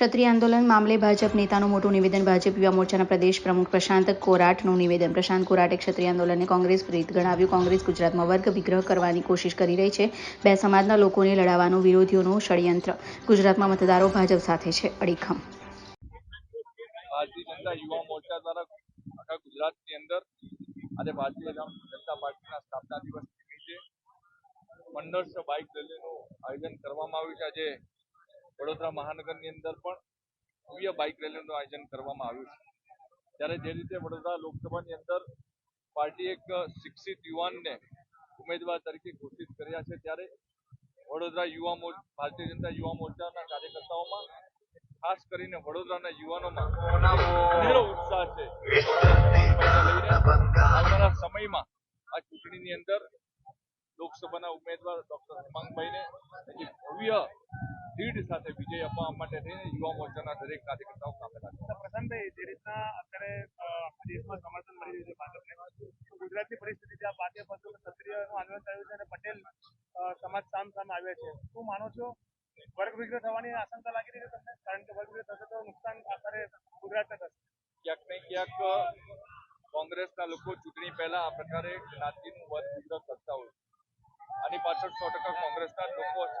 ક્ષત્રિય આંદોલન મામલે ભાજપ નેતાનું મોટું નિવેદન. ભાજપ યુવા મોરચાના પ્રદેશ પ્રમુખ પ્રશાંત કોરાટનું નિવેદન. પ્રશાંત કોરાટે ક્ષત્રિય આંદોલનને કોંગ્રેસ પ્રેરિત ગણાવ્યું. કોંગ્રેસ ગુજરાતમાં વર્ગ વિગ્રહ કરવાની કોશિશ કરી રહી છે. બે સમાજના લોકોને લડાવવાનું વિરોધીઓનું ષડયંત્ર. ગુજરાતમાં મતદારો ભાજપ સાથે છે. અડીખમ. ભારતીય જનતા યુવા મોરચા દ્વારા આખા ગુજરાતની અંદર આજે ભારતીય જનતા પાર્ટીના સ્થાપના દિવસ નિમિત્તે પંદરસો બાઇક રેલીનું આયોજન કરવામાં આવ્યું છે. આજે વડોદરા મહાનગરની અંદર પણ ભવ્ય બાઇક રેલીનું આયોજન કરવામાં આવ્યું છે. ત્યારે જે રીતે વડોદરા લોકસભાની અંદર પાર્ટી એક શિક્ષિત યુવાનને ઉમેદવાર તરીકે ઘોષિત કર્યા છે, ત્યારે વડોદરા યુવા મોર ભારતીય જનતા યુવા મોરચાના કાર્યકર્તાઓમાં ખાસ કરીને વડોદરાના યુવાનોમાં ઉત્સાહ છે. આવનારા સમયમાં આ ચૂંટણીની અંદર લોકસભાના ઉમેદવાર ડોક્ટર હેમાંગભાઈને ભવ્ય લીડ સાથે વિજય અપાવવા માટે થઈને યુવા મોરચાના દરેક કાર્યકર્તાઓ કામે લાગ્યા. પ્રશાંતભાઈ જે રીતના અત્યારે દેશમાં સમર્થન મળી રહ્યું છે ભાજપને ગુજરાતની પરિસ્થિતિ જ્યાં ભારતીય પંચો ક્ષત્રિયનું આંદોલન થયું છે અને પટેલ સમાજ સામ સામે આવ્યા છે. શું માનો છો? વર્ગ વિગ્રહ થવાની આશંકા લાગી રહી છે તમને? કારણ કે વર્ગ વિગ્રહ થશે તો નુકસાન આખરે ગુજરાતને થશે. ક્યાંક ને ક્યાંક કોંગ્રેસના લોકો ચૂંટણી પહેલા આ પ્રકારે જ્ઞાતિનું વર્ગ વિગ્રહ કરતા હોય આની પાછળ સો ટકા કોંગ્રેસના લોકો છે